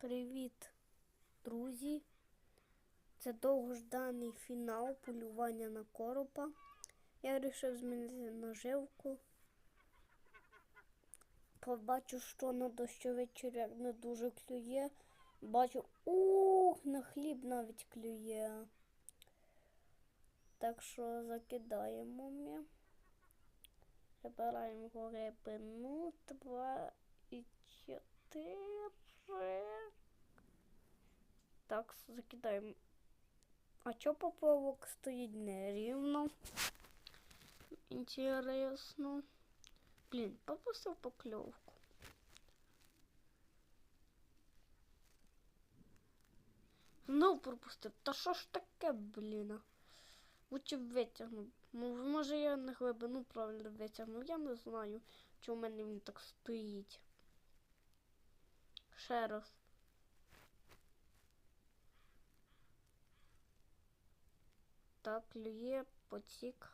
Привіт, друзі! Це довгожданий фінал полювання на коропа. Я вирішив змінити наживку. Побачу, що на дощовий черв'як не дуже клює. Бачу, ух, на хліб навіть клює. Так що закидаємо ми. Забираємо рибину. Два і чотири. Так, закидаємо. А чо поплавок стоїть нерівно? Інтересно. Блін, попустив покльовку. Знов пропустив. Та що ж таке, блін? Лучше б витягнув. Може я на глибину правильно витягнув. Я не знаю, чому в мене він так стоїть. Ще раз. Так, клює потік.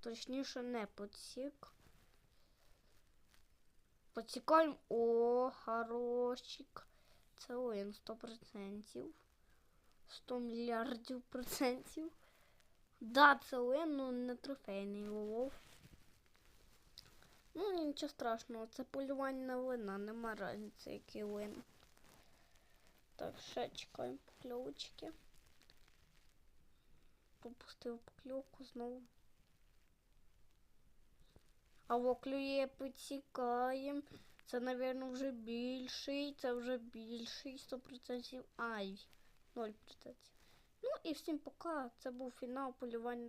Точніше, не потік. Потікаємо. О, хорошик. Це він 100%. 100 мільярдів процентів. Да, це Лен, ну не трофейний улов. Ну, нічого страшного, це полювання на лина, нема різниці, який лин. Так, ще чекаємо покльовочки. Пропустив клюку знову. А во клює підсікаємо. Це, напевно, вже більший, це вже більший 100%. Ай, 0%. Ну і всім пока. Це був фінал полювання.